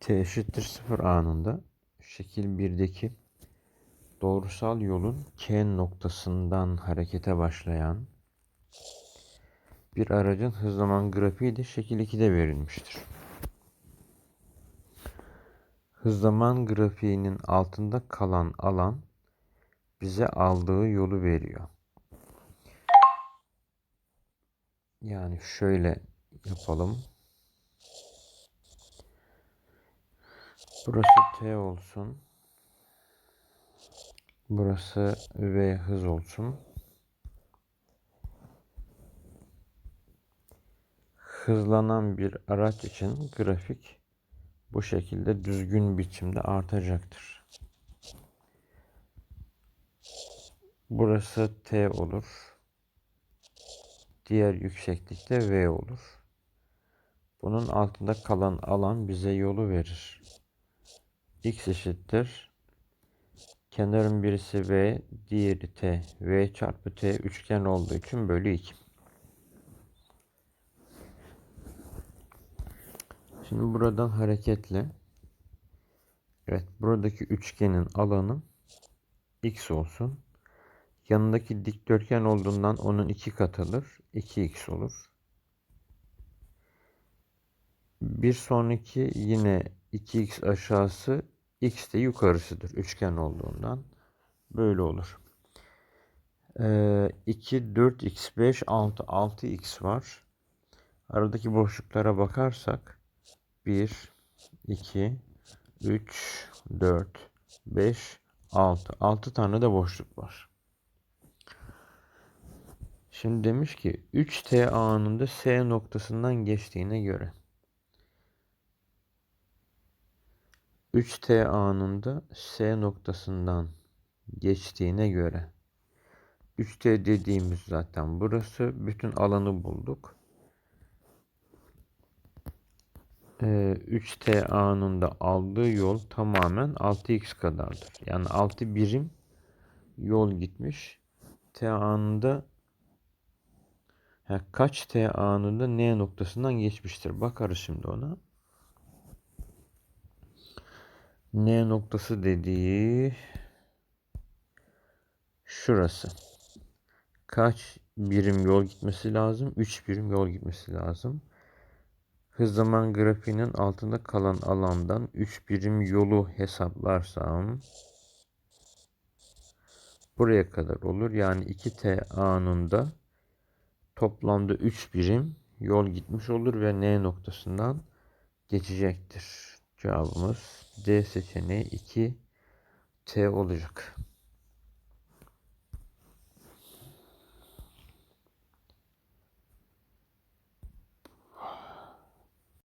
t eşittir 0 anında şekil 1'deki doğrusal yolun K noktasından harekete başlayan bir aracın hız zaman grafiği de şekil 2'de verilmiştir. Hız zaman grafiğinin altında kalan alan bize aldığı yolu veriyor. Yani şöyle yapalım. Burası T olsun. Burası V hız olsun. Hızlanan bir araç için grafik bu şekilde düzgün biçimde artacaktır. Burası T olur. Diğer yükseklikte V olur. Bunun altında kalan alan bize yolu verir. X eşittir. Kenarın birisi V, diğeri T. V çarpı T üçgen olduğu için bölü 2. Şimdi buradan hareketle Evet buradaki üçgenin alanı X olsun. Yanındaki dikdörtgen olduğundan onun iki katılır. 2x olur. Bir sonraki yine 2x aşağısı x de yukarısıdır. Üçgen olduğundan. Böyle olur. Ee, 2, 4x, 5, 6, 6x var. Aradaki boşluklara bakarsak 1, 2, 3, 4, 5, 6. 6 tane de boşluk var. Şimdi demiş ki 3T anında S noktasından geçtiğine göre 3T anında S noktasından geçtiğine göre 3T dediğimiz zaten burası. Bütün alanı bulduk. Ee, 3T anında aldığı yol tamamen 6x kadardır. Yani 6 birim yol gitmiş. T anında Ha, kaç t anında n noktasından geçmiştir? Bakarız şimdi ona. N noktası dediği şurası. Kaç birim yol gitmesi lazım? 3 birim yol gitmesi lazım. Hız zaman grafiğinin altında kalan alandan 3 birim yolu hesaplarsam buraya kadar olur. Yani 2t anında toplamda 3 birim yol gitmiş olur ve N noktasından geçecektir. Cevabımız D seçeneği 2 T olacak.